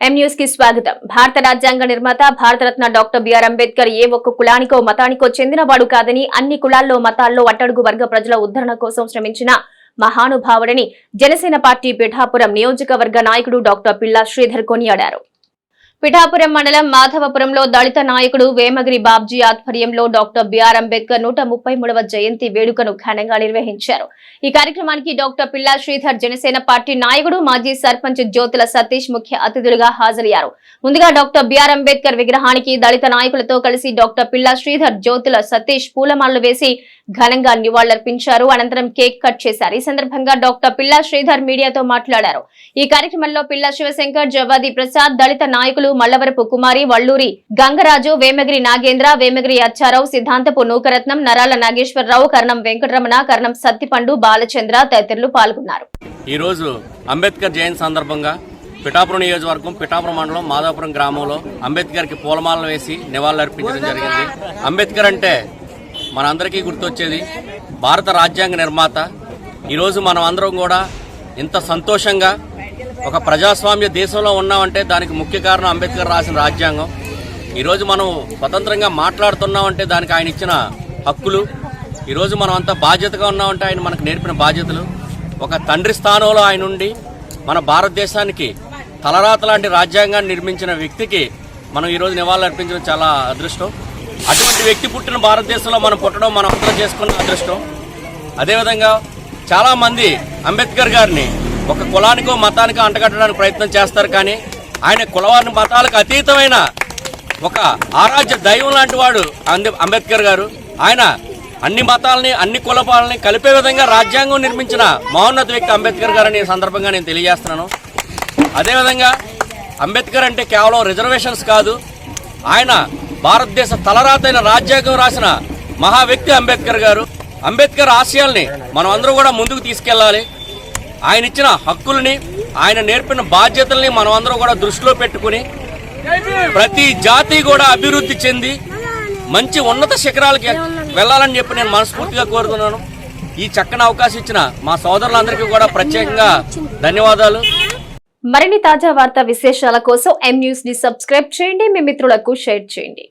కి స్వాగతం. భారత రాజ్యాంగ నిర్మాత Bharat Ratna doctor B R Ambedkar ఏ ఒక్క కులానికో మతానికో చెందినవాడు కాదని అన్ని కులాల్లో మతాల్లో అట్టడుగు వర్గ ప్రజల ఉద్ధరణ కోసం శ్రమించిన మహానుభావుడని జనసేన పార్టీ పిఠాపురం నియోజకవర్గ నాయకుడు డాక్టర్ పిల్లా శ్రీధర్ కొనియాడారు. పిఠాపురం మండలం మాధవపురంలో దళిత నాయకుడు వేమగిరి బాబ్జీ ఆధ్వర్యంలో డాక్టర్ బిఆర్ అంబేద్కర్ నూట ముప్పై మూడవ జయంతి వేడుకను ఘనంగా నిర్వహించారు. ఈ కార్యక్రమానికి డాక్టర్ పిల్లా శ్రీధర్ జనసేన పార్టీ నాయకుడు మాజీ సర్పంచ్ జ్యోతుల సతీష్ ముఖ్య అతిథులుగా హాజరయ్యారు. ముందుగా డాక్టర్ బిఆర్ అంబేద్కర్ విగ్రహానికి దళిత నాయకులతో కలిసి డాక్టర్ పిల్లా శ్రీధర్ జ్యోతుల సతీష్ పూలమాలలు వేసి ఘనంగా నివాళులర్పించారు. అనంతరం కేక్ కట్ చేశారు. ఈ సందర్భంగా డాక్టర్ పిల్లా శ్రీధర్ మీడియాతో మాట్లాడారు. ఈ కార్యక్రమంలో పిల్లా శివశంకర్ జవాది ప్రసాద్ దళిత నాయకులు మల్లవరపు కుమారి వల్లూరి గంగరాజు వేమగిరి నాగేంద్ర వేమగిరి అచ్చారావు సిద్ధాంతపు నూకరత్నం నరాల నాగేశ్వరరావు కర్ణం వెంకటరమణ కర్ణం సత్తిపండు బాలచంద్ర తదితరులు పాల్గొన్నారు. ఈ రోజు అంబేద్కర్ జయంతి సందర్భంగా పిఠాపురం నియోజకవర్గం పిఠాపురం మండలం మాధవపురం గ్రామంలో అంబేద్కర్కి పూలమాలలు వేసి నివాళులర్పించడం జరిగింది. అంబేద్కర్ అంటే మనందరికీ గుర్తొచ్చేది భారత రాజ్యాంగ నిర్మాత. ఈరోజు మనం అందరం కూడా ఇంత సంతోషంగా ఒక ప్రజాస్వామ్య దేశంలో ఉన్నామంటే దానికి ముఖ్య కారణం అంబేద్కర్ రాసిన రాజ్యాంగం. ఈరోజు మనం స్వతంత్రంగా మాట్లాడుతున్నామంటే దానికి ఆయన ఇచ్చిన హక్కులు. ఈరోజు మనం అంతా బాధ్యతగా ఉన్నామంటే ఆయన మనకు నేర్పిన బాధ్యతలు. ఒక తండ్రి స్థానంలో ఆయన ఉండి మన భారతదేశానికి తలరాత లాంటి రాజ్యాంగాన్ని నిర్మించిన వ్యక్తికి మనం ఈరోజు నివాళులు అర్పించడం చాలా అదృష్టం. అటువంటి వ్యక్తి పుట్టిన భారతదేశంలో మనం పుట్టడం మనం అంతా చేసుకున్న అదృష్టం. అదేవిధంగా చాలామంది అంబేద్కర్ గారిని ఒక కులానికో మతానికో అంటగట్టడానికి ప్రయత్నం చేస్తారు కానీ ఆయన కులవారి మతాలకు అతీతమైన ఒక ఆరాధ్య దైవం లాంటి వాడు అంబే- అంబేద్కర్ గారు. ఆయన అన్ని మతాలని అన్ని కులపాలని కలిపే విధంగా రాజ్యాంగం నిర్మించిన మహోన్నత వ్యక్తి అంబేద్కర్ గారని ఈ సందర్భంగా నేను తెలియజేస్తున్నాను. అదేవిధంగా అంబేద్కర్ అంటే కేవలం రిజర్వేషన్స్ కాదు ఆయన భారతదేశ తలరాతైన రాజ్యాంగం రాసిన మహా వ్యక్తి అంబేద్కర్ గారు. అంబేద్కర్ ఆశయాల్ని మనం అందరూ కూడా ముందుకు తీసుకెళ్ళాలి. ఆయన ఇచ్చిన హక్కుల్ని ఆయన నేర్పిన బాధ్యతల్ని మనం అందరం కూడా దృష్టిలో పెట్టుకుని ప్రతి జాతి కూడా అభివృద్ధి చెంది మంచి ఉన్నత శిఖరాలకి వెళ్ళాలని చెప్పి నేను మనస్ఫూర్తిగా కోరుతున్నాను. ఈ చక్కని అవకాశం ఇచ్చిన మా సోదరులందరికీ కూడా ప్రత్యేకంగా ధన్యవాదాలు. మరిన్ని తాజా వార్తా విశేషాల కోసం ఎం న్యూస్ని సబ్స్క్రైబ్ చేయండి. మీ మిత్రులకు షేర్ చేయండి.